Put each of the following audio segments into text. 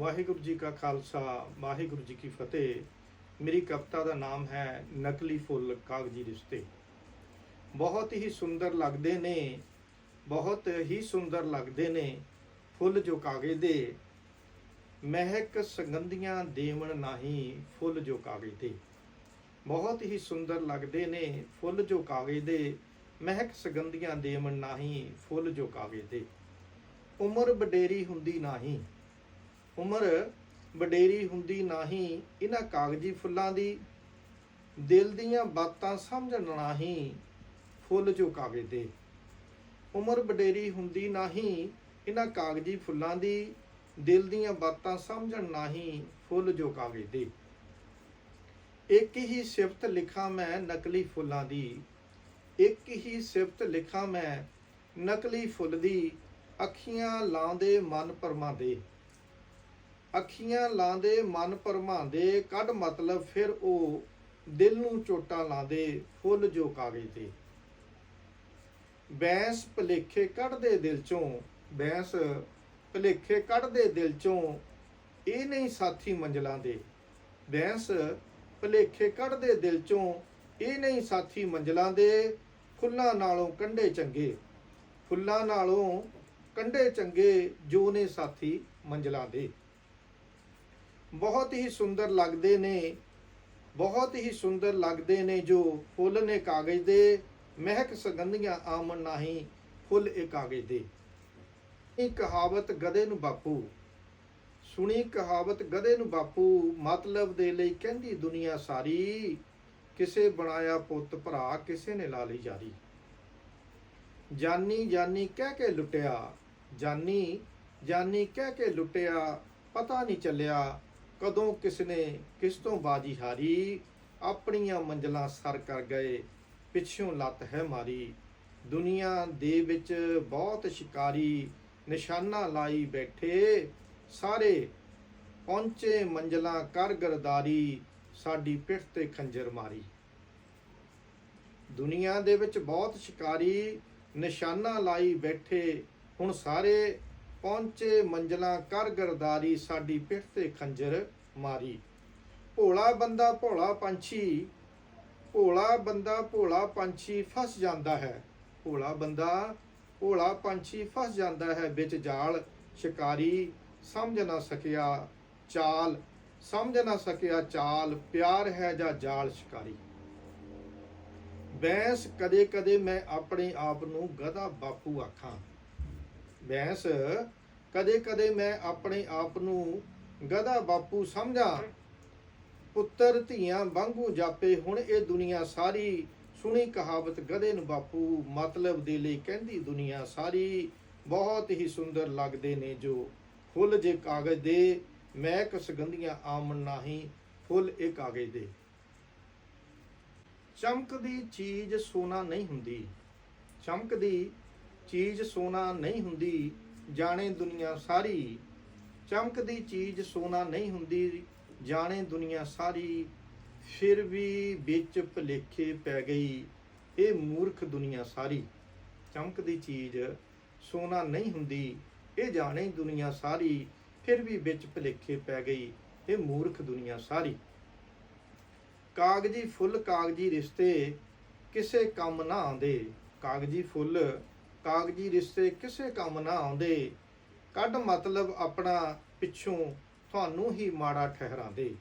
ਵਾਹਿਗੁਰੂ ਜੀ ਕਾ ਖਾਲਸਾ, ਵਾਹਿਗੁਰੂ ਜੀ ਕੀ ਫਤਿਹ। ਮੇਰੀ ਕਵਿਤਾ ਦਾ ਨਾਮ ਹੈ ਨਕਲੀ ਫੁੱਲ ਕਾਗਜੀ ਰਿਸ਼ਤੇ। ਬਹੁਤ ਹੀ ਸੁੰਦਰ ਲੱਗਦੇ ਨੇ, ਬਹੁਤ ਹੀ ਸੁੰਦਰ ਲੱਗਦੇ ਨੇ ਫੁੱਲ ਜੋ ਕਾਗਜ਼ ਦੇ। ਮਹਿਕ ਸੁਗੰਧੀਆਂ ਦੇਵਣ ਨਹੀਂ ਫੁੱਲ ਜੋ ਕਾਗਜ਼ ਦੇ। ਬਹੁਤ ਹੀ ਸੁੰਦਰ ਲੱਗਦੇ ਨੇ ਫੁੱਲ ਜੋ ਕਾਗਜ਼ ਦੇ। ਮਹਿਕ ਸੁਗੰਧੀਆਂ ਦੇਵਣ ਨਹੀਂ ਫੁੱਲ ਜੋ ਕਾਗਜ਼ ਦੇ। ਉਮਰ ਵਡੇਰੀ ਹੁੰਦੀ ਨਹੀਂ ਉਮਰ ਵਡੇਰੀ ਹੁੰਦੀ ਨਹੀਂ ਇਹਨਾਂ ਕਾਗਜੀ ਫੁੱਲਾਂ ਦੀ ਦਿਲ ਦੀਆਂ ਬਾਤਾਂ ਸਮਝਣ ਨਹੀਂ ਫੁੱਲ ਜੋ ਕਾਗਜ਼ ਦੇ। ਉਮਰ ਵਡੇਰੀ ਹੁੰਦੀ ਨਹੀਂ ਇਹਨਾਂ ਕਾਗਜੀ ਫੁੱਲਾਂ ਦੀ ਦਿਲ ਦੀਆਂ ਬਾਤਾਂ ਸਮਝਣ ਨਹੀਂ ਫੁੱਲ ਜੋ ਕਾਗਜ਼ ਦੇ। ਇੱਕ ਹੀ ਸਿਫਤ ਲਿਖਾਂ ਮੈਂ ਨਕਲੀ ਫੁੱਲਾਂ ਦੀ। ਇੱਕ ਹੀ ਸਿਫਤ ਲਿਖਾਂ ਮੈਂ ਨਕਲੀ ਫੁੱਲ ਦੀ। ਅੱਖੀਆਂ ਲਾਉਂਦੇ ਮਨ ਪਰਮਾਉਂਦੇ ਅੱਖੀਆਂ ਲਾਉਂਦੇ ਮਨ ਭਰਮਾਉਂਦੇ ਕੱਢ ਮਤਲਬ ਫਿਰ ਉਹ ਦਿਲ ਨੂੰ ਚੋਟਾਂ ਲਾਉਂਦੇ ਫੁੱਲ ਜੋ ਕਾਗਜ਼ ਤੇ। ਬੈਂਸ ਭਲੇਖੇ ਕੱਢਦੇ ਦਿਲ ਚੋਂ, ਬੈਂਸ ਭਲੇਖੇ ਕੱਢਦੇ ਦਿਲ ਚੋਂ, ਇਹ ਨਹੀਂ ਸਾਥੀ ਮੰਜ਼ਲਾਂ ਦੇ। ਬੈਂਸ ਭਲੇਖੇ ਕੱਢਦੇ ਦਿਲ ਚੋਂ, ਇਹ ਨਹੀਂ ਸਾਥੀ ਮੰਜ਼ਲਾਂ ਦੇ, ਫੁੱਲਾਂ ਨਾਲੋਂ ਕੰਡੇ ਚੰਗੇ। ਫੁੱਲਾਂ ਨਾਲੋਂ ਕੰਡੇ ਚੰਗੇ, ਜੋ ਨੇ ਸਾਥੀ ਮੰਜ਼ਲਾਂ ਦੇ। ਬਹੁਤ ਹੀ ਸੁੰਦਰ ਲੱਗਦੇ ਨੇ, ਬਹੁਤ ਹੀ ਸੁੰਦਰ ਲੱਗਦੇ ਨੇ ਜੋ ਫੁੱਲ ਨੇ ਕਾਗਜ਼ ਦੇ। ਮਹਿਕ ਸੁਗੰਧੀਆਂ ਆਮਣ ਨਹੀਂ ਫੁੱਲ ਇਹ ਕਾਗਜ਼ ਦੇ। ਇਹ ਕਹਾਵਤ ਗਧੇ ਨੂੰ ਬਾਪੂ, ਸੁਣੀ ਕਹਾਵਤ ਗਧੇ ਨੂੰ ਬਾਪੂ, ਮਤਲਬ ਦੇ ਲਈ ਕਹਿੰਦੀ ਦੁਨੀਆ ਸਾਰੀ, ਕਿਸੇ ਬਣਾਇਆ ਪੁੱਤ ਭਰਾ ਕਿਸੇ ਨੇ ਲਾ ਲਈ ਜਾਰੀ। ਜਾਨੀ ਜਾਨੀ ਕਹਿ ਕੇ ਲੁੱਟਿਆ, ਜਾਨੀ ਜਾਨੀ ਕਹਿ ਕੇ ਲੁੱਟਿਆ, ਪਤਾ ਨਹੀਂ ਚੱਲਿਆ ਕਦੋਂ ਕਿਸ ਨੇ ਕਿਸ ਤੋਂ ਬਾਜੀ ਹਾਰੀ? ਆਪਣੀਆਂ ਮੰਜ਼ਲਾਂ ਸਰ ਕਰ ਗਏ, ਪਿੱਛੋਂ ਲੱਤ ਹੈ ਮਾਰੀ। ਦੁਨੀਆ ਦੇ ਵਿੱਚ ਬਹੁਤ ਸ਼ਿਕਾਰੀ ਨਿਸ਼ਾਨਾ ਲਾਈ ਬੈਠੇ। ਸਾਰੇ ਪਹੁੰਚੇ ਮੰਜ਼ਲਾਂ ਕਰ ਗਰਦਾਰੀ, ਸਾਡੀ ਪਿੱਠ ਤੇ ਖੰਜਰ ਮਾਰੀ। ਦੁਨੀਆ ਦੇ ਵਿੱਚ ਬਹੁਤ ਸ਼ਿਕਾਰੀ ਨਿਸ਼ਾਨਾ ਲਾਈ ਬੈਠੇ। ਹੁਣ ਸਾਰੇ ਪਹੁੰਚੇ ਮੰਜ਼ਲਾਂ ਕਰ ਗਰਦਾਰੀ, ਸਾਡੀ ਪਿੱਠ ਤੇ ਖੰਜਰ ਮਾਰੀ। ਭੋਲਾ ਬੰਦਾ, ਭੋਲਾ ਪੰਛੀ, ਭੋਲਾ ਬੰਦਾ, ਭੋਲਾ ਪੰਛੀ ਫਸ ਜਾਂਦਾ ਹੈ। ਭੋਲਾ ਬੰਦਾ, ਭੋਲਾ ਪੰਛੀ ਫਸ ਜਾਂਦਾ ਹੈ। ਵਿੱਚ ਜਾਲ, ਸ਼ਿਕਾਰੀ, ਸਮਝ ਨਾ ਸਕਿਆ ਚਾਲ, ਸਮਝ ਨਾ ਸਕਿਆ ਚਾਲ, ਪਿਆਰ ਹੈ ਜਾਂ ਜਾਲ, ਸ਼ਿਕਾਰੀ। ਬੈਂਸ ਕਦੇ ਕਦੇ ਮੈਂ ਆਪਣੇ ਆਪ ਨੂੰ ਗਧਾ ਬਾਪੂ ਆਖਾਂ। ਬੈਂਸ ਕਦੇ ਕਦੇ ਮੈਂ ਆਪਣੇ ਆਪ ਨੂੰ ਗਧਾ ਬਾਪੂ ਸਮਝਾਂ, ਪੁੱਤਰ ਧੀਆਂ ਵਾਂਗੂ ਜਾਪੇ, ਹੁਣ ਇਹ ਦੁਨੀਆ ਸਾਰੀ ਸੁਣੀ ਕਹਾਵਤ ਗਧੇ ਨੂੰ ਬਾਪੂ, ਮਤਲਬ ਦੇ ਲਈ ਕਹਿੰਦੀ ਦੁਨੀਆ ਸਾਰੀ, ਬਹੁਤ ਹੀ ਸੁੰਦਰ ਲੱਗਦੇ ਨੇ ਜੋ। ਫੁੱਲ ਜੇ ਕਾਗਜ਼ ਦੇ ਮਹਿਕ ਸੁਗੰਧੀਆਂ ਆਮਣ ਨਹੀਂ, ਫੁੱਲ ਇਹ ਕਾਗਜ਼ ਦੇ। ਚਮਕਦੀ ਚੀਜ਼ ਸੋਨਾ ਨਹੀਂ ਹੁੰਦੀ। ਚਮਕਦੀ ਚੀਜ਼ ਸੋਨਾ ਨਹੀਂ ਹੁੰਦੀ, ਜਾਣੇ ਦੁਨੀਆ ਸਾਰੀ ਚਮਕਦੀ ਚੀਜ਼ ਸੋਨਾ ਨਹੀਂ ਹੁੰਦੀ, ਜਾਣੇ ਦੁਨੀਆ ਸਾਰੀ, ਫਿਰ ਵੀ ਵਿੱਚ ਭਲੇਖੇ ਪੈ ਗਈ, ਇਹ ਮੂਰਖ ਦੁਨੀਆ ਸਾਰੀ। ਚਮਕਦੀ ਚੀਜ਼ ਸੋਨਾ ਨਹੀਂ ਹੁੰਦੀ, ਇਹ ਜਾਣੇ ਦੁਨੀਆ ਸਾਰੀ, ਫਿਰ ਵੀ ਵਿੱਚ ਭਲੇਖੇ ਪੈ ਗਈ, ਇਹ ਮੂਰਖ ਦੁਨੀਆ ਸਾਰੀ। ਕਾਗਜੀ ਫੁੱਲ ਕਾਗਜੀ ਰਿਸ਼ਤੇ ਕਿਸੇ ਕੰਮ ਨਾ ਆਉਂਦੇ। ਕਾਗਜੀ ਫੁੱਲ ਕਾਗਜੀ ਰਿਸ਼ਤੇ ਕਿਸੇ ਕੰਮ ਨਾ ਆਉਂਦੇ। ਕੱਢ ਮਤਲਬ ਆਪਣਾ ਪਿੱਛੋਂ ਤੁਹਾਨੂੰ ਹੀ ਮਾੜਾ ਠਹਿਰਾਉਂਦੇ।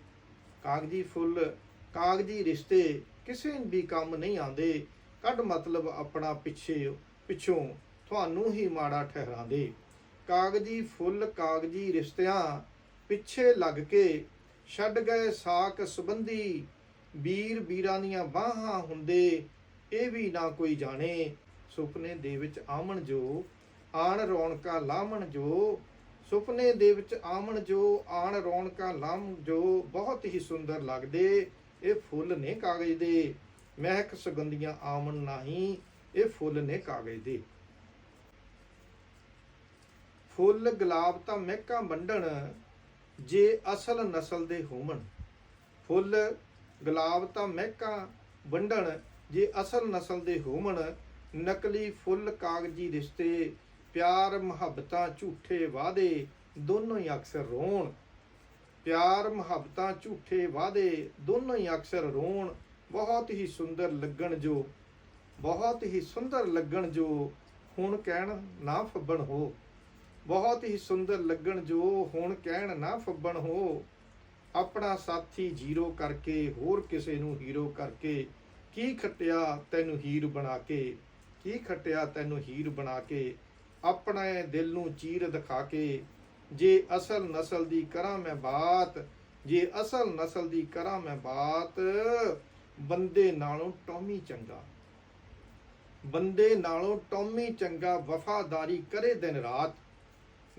ਕਾਗਜੀ ਫੁੱਲ, ਕਾਗਜੀ ਰਿਸ਼ਤੇ ਕਿਸੇ ਵੀ ਕੰਮ ਨਹੀਂ ਆਉਂਦੇ। ਕੱਢ ਮਤਲਬ ਆਪਣਾ ਪਿੱਛੇ, ਪਿੱਛੋਂ ਤੁਹਾਨੂੰ ਹੀ ਮਾੜਾ ਠਹਿਰਾਉਂਦੇ। ਕਾਗਜੀ ਫੁੱਲ, ਕਾਗਜੀ ਰਿਸ਼ਤਿਆਂ ਪਿੱਛੇ ਲੱਗ ਕੇ ਛੱਡ ਗਏ ਸਾਕ ਸੰਬੰਧੀ। ਵੀਰ ਵੀਰਾਂ ਦੀਆਂ ਬਾਹਾਂ ਹੁੰਦੇ, ਇਹ ਵੀ ਨਾ ਕੋਈ ਜਾਣੇ। ਸੁਪਨੇ ਦੇ ਵਿੱਚ ਆਮਣ ਜੋ ਆਣ ਰੌਣਕਾਂ ਲਾਮਣ ਜੋ, ਸੁਪਨੇ ਦੇ ਵਿੱਚ ਆਮਣ ਜੋ, ਆਣ ਰੌਣਕਾਂ ਲਾਮ ਜੋ, ਬਹੁਤ ਹੀ ਸੁੰਦਰ ਲੱਗਦੇ। ਇਹ ਫੁੱਲ ਨੇ ਕਾਗਜ਼ ਦੇ, ਮਹਿਕ ਸੁਗੰਧੀਆਂ ਆਮਣ ਨਹੀਂ, ਇਹ ਫੁੱਲ ਨੇ ਕਾਗਜ਼ ਦੇ। ਫੁੱਲ ਗੁਲਾਬ ਤਾਂ ਮਹਿਕਾਂ ਵੰਡਣ, ਜੇ ਅਸਲ ਨਸਲ ਦੇ ਹੋਵਣ ਫੁੱਲ ਗੁਲਾਬ ਤਾਂ ਮਹਿਕਾਂ ਵੰਡਣ, ਜੇ ਅਸਲ ਨਸਲ ਦੇ ਹੋਵਣ ਨਕਲੀ ਫੁੱਲ ਕਾਗਜੀ ਰਿਸ਼ਤੇ ਪਿਆਰ ਮੁਹੱਬਤਾਂ ਝੂਠੇ ਵਾਅਦੇ ਦੋਨੋਂ ਹੀ ਅਕਸਰ ਰੋਣ। ਪਿਆਰ ਮੁਹੱਬਤਾਂ ਝੂਠੇ ਵਾਅਦੇ ਦੋਨੋਂ ਹੀ ਅਕਸਰ ਰੋਣ। ਬਹੁਤ ਹੀ ਸੁੰਦਰ ਲੱਗਣ ਜੋ, ਬਹੁਤ ਹੀ ਸੁੰਦਰ ਲੱਗਣ ਜੋ ਹੁਣ ਕਹਿਣ ਨਾ ਫੱਬਣ ਹੋ। ਬਹੁਤ ਹੀ ਸੁੰਦਰ ਲੱਗਣ ਜੋ ਹੁਣ ਕਹਿਣ ਨਾ ਫੱਬਣ ਹੋ। ਆਪਣਾ ਸਾਥੀ ਜ਼ੀਰੋ ਕਰਕੇ, ਹੋਰ ਕਿਸੇ ਨੂੰ ਹੀਰੋ ਕਰਕੇ, ਕੀ ਖੱਟਿਆ ਤੈਨੂੰ ਹੀਰ ਬਣਾ ਕੇ, ਕੀ ਖੱਟਿਆ ਤੈਨੂੰ ਹੀਰ ਬਣਾ ਕੇ। ਆਪਣੇ ਦਿਲ ਨੂੰ ਚੀਰ ਦਿਖਾ ਕੇ, ਜੇ ਅਸਲ ਨਸਲ ਦੀ ਕਰਾਂ ਮੈਂ ਬਾਤ, ਜੇ ਅਸਲ ਨਸਲ ਦੀ ਕਰਾਂ ਮੈਂ ਬਾਤ, ਬੰਦੇ ਨਾਲੋਂ ਟੌਮੀ ਚੰਗਾ। ਬੰਦੇ ਨਾਲੋਂ ਟੌਮੀ ਚੰਗਾ ਵਫਾਦਾਰੀ ਕਰੇ ਦਿਨ ਰਾਤ,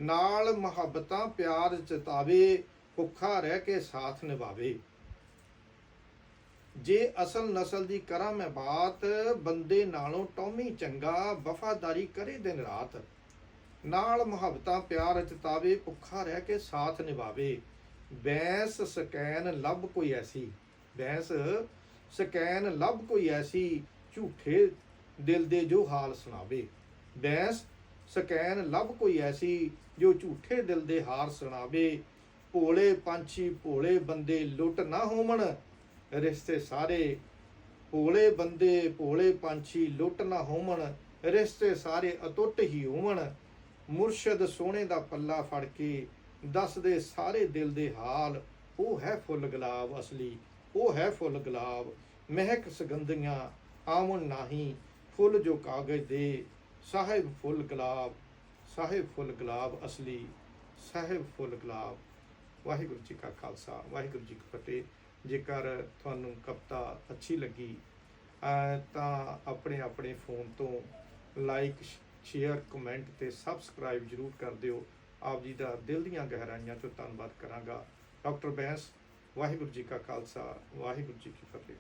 ਨਾਲ ਮੁਹੱਬਤਾਂ ਪਿਆਰ ਚਤਾਵੇ ਭੁੱਖਾ ਰਹਿ ਕੇ ਸਾਥ ਨਿਭਾਵੇ। ਜੇ ਅਸਲ ਨਸਲ ਦੀ ਕਰਾਂ ਮੈਂ ਬਾਤ, ਬੰਦੇ ਨਾਲੋਂ ਟੌਮੀ ਚੰਗਾ, ਵਫਾਦਾਰੀ ਕਰੇ ਦਿਨ ਰਾਤ। ਨਾਲ ਮੁਹੱਬਤਾਂ ਪਿਆਰ ਚਤਾਵੇ ਭੁੱਖਾ ਰਹਿ ਕੇ ਸਾਥ ਨਿਭਾਵੇ। ਬੈਂਸ, ਸਕੈਨ, ਲੱਭ ਕੋਈ ਐਸੀ। ਬੈਂਸ, ਸਕੈਨ, ਲੱਭ ਕੋਈ ਐਸੀ। ਝੂਠੇ ਦਿਲ ਦੇ ਜੋ ਹਾਲ ਸੁਣਾਵੇ। ਬੈਂਸ, ਸਕੈਨ, ਲੱਭ ਕੋਈ ਐਸੀ। ਜੋ ਝੂਠੇ ਦਿਲ ਦੇ ਹਾਰ ਸੁਣਾਵੇ। ਭੋਲੇ ਪੰਛੀ, ਭੋਲੇ ਬੰਦੇ ਲੁੱਟ ਨਾ ਹੋਵਣ। ਰਿਸ਼ਤੇ ਸਾਰੇ। ਭੋਲੇ ਬੰਦੇ, ਭੋਲੇ ਪੰਛੀ ਲੁੱਟ ਨਾ ਹੋਵਣ, ਰਿਸ਼ਤੇ ਸਾਰੇ ਅਟੁੱਟ ਹੀ ਹੋਵਣ। ਮੁਰਸ਼ਦ ਸੋਹਣੇ ਦਾ ਪੱਲਾ ਫੜ ਕੇ ਦੱਸਦੇ ਸਾਰੇ ਦਿਲ ਦੇ ਹਾਲ। ਉਹ ਹੈ ਫੁੱਲ ਗੁਲਾਬ ਅਸਲੀ, ਉਹ ਹੈ ਫੁੱਲ ਗੁਲਾਬ। ਮਹਿਕ ਸੁਗੰਧੀਆਂ ਆਵਣ ਨਹੀਂ, ਫੁੱਲ ਜੋ ਕਾਗਜ਼ ਦੇ। ਸਾਹਿਬ ਫੁੱਲ ਗੁਲਾਬ, ਸਾਹਿਬ ਫੁੱਲ ਗੁਲਾਬ ਅਸਲੀ, ਸਾਹਿਬ ਫੁੱਲ ਗੁਲਾਬ। ਵਾਹਿਗੁਰੂ ਜੀ ਕਾ ਖਾਲਸਾ, ਵਾਹਿਗੁਰੂ ਜੀ ਕੀ ਫਤਿਹ। ਜੇਕਰ ਤੁਹਾਨੂੰ ਕਵਿਤਾ ਅੱਛੀ ਲੱਗੀ ਤਾਂ ਆਪਣੇ ਆਪਣੇ ਫੋਨ ਤੋਂ ਲਾਈਕ ਸ਼ੇਅਰ ਕਮੈਂਟ ਤੇ ਸਬਸਕ੍ਰਾਈਬ ਜਰੂਰ ਕਰ ਦਿਓ। ਆਪ ਜੀ ਦਾ ਦਿਲ ਦੀਆਂ ਗਹਿਰਾਈਆਂ ਤੋਂ ਧੰਨਵਾਦ ਕਰਾਂਗਾ। ਡਾਕਟਰ ਬੈਂਸ, ਵਾਹਿਗੁਰੂ ਜੀ ਕਾ ਖਾਲਸਾ, ਵਾਹਿਗੁਰੂ ਜੀ ਕੀ ਫਤਿਹ।